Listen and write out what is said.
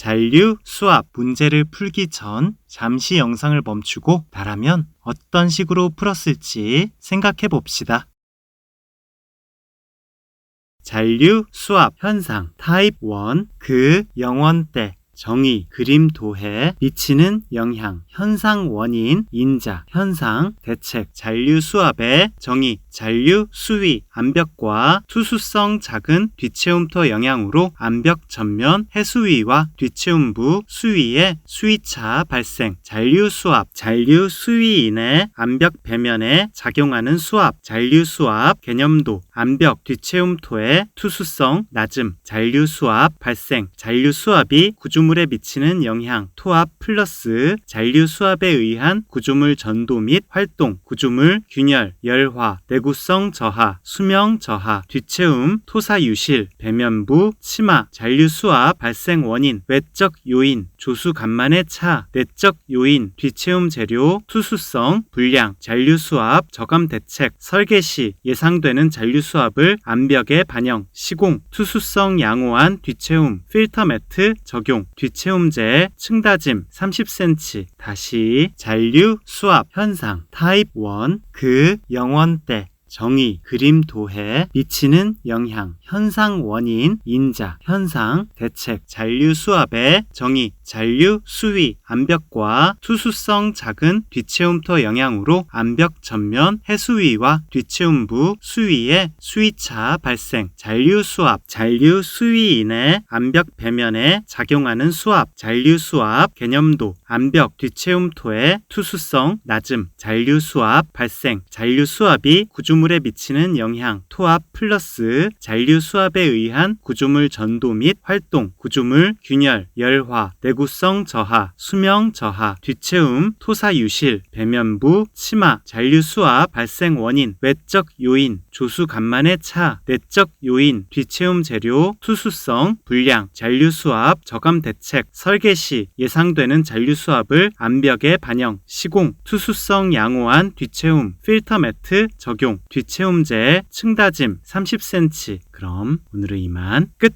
잔류, 수압 문제를 풀기 전 잠시 영상을 멈추고 나라면 어떤 식으로 풀었을지 생각해 봅시다. 잔류, 수압, 현상, 타입 1, 그, 영원대, 정의, 그림, 도해, 미치는 영향, 현상, 원인, 인자, 현상, 대책, 잔류, 수압의 정의, 잔류, 수위, 암벽과 투수성 작은 뒤채움토 영향으로 암벽 전면 해수위와 뒤채움부 수위의 수위차 발생, 잔류 수압, 잔류 수위인의 암벽 배면에 작용하는 수압, 잔류 수압 개념도, 암벽 뒤채움토의 투수성 낮음, 잔류 수압 발생, 잔류 수압이 구조물에 미치는 영향, 토압 플러스 잔류 수압에 의한 구조물 전도 및 활동, 구조물 균열, 열화, 내구성 저하, 수명 저하, 뒤채움, 토사 유실, 배면부, 치마, 잔류 수압 발생 원인, 외적 요인, 조수 간만의 차, 내적 요인, 뒤채움 재료, 투수성, 불량, 잔류 수압, 저감 대책, 설계 시 예상되는 잔류 수압을 암벽에 반영, 시공, 투수성 양호한 뒤채움, 필터 매트 적용, 뒤채움제, 층다짐 30cm, 다시 잔류 수압 현상, 타입 1, 그 영원대, 정의, 그림 도해, 미치는 영향, 현상 원인, 인자, 현상, 대책, 잔류 수압의 정의, 잔류 수위, 암벽과 투수성 작은 뒤채움토 영향으로 암벽 전면 해수위와 뒤채움부 수위의 수위차 발생, 잔류 수압, 잔류 수위 인의 암벽 배면에 작용하는 수압, 잔류 수압 개념도, 암벽 뒤채움토의 투수성 낮음, 잔류 수압 발생, 잔류 수압이 구 조물에 미치는 영향, 토압 플러스 잔류 수압에 의한 구조물 전도 및 활동, 구조물 균열, 열화, 내구성 저하, 수명 저하, 뒤채움, 토사 유실, 배면부, 치마, 잔류 수압 발생 원인, 외적 요인, 조수 간만의 차, 내적 요인, 뒤채움 재료, 투수성, 불량, 잔류 수압, 저감 대책, 설계 시 예상되는 잔류 수압을 암벽에 반영, 시공, 투수성 양호한 뒤채움, 필터 매트 적용, 뒤채움제, 층다짐 30cm. 그럼 오늘은 이만 끝!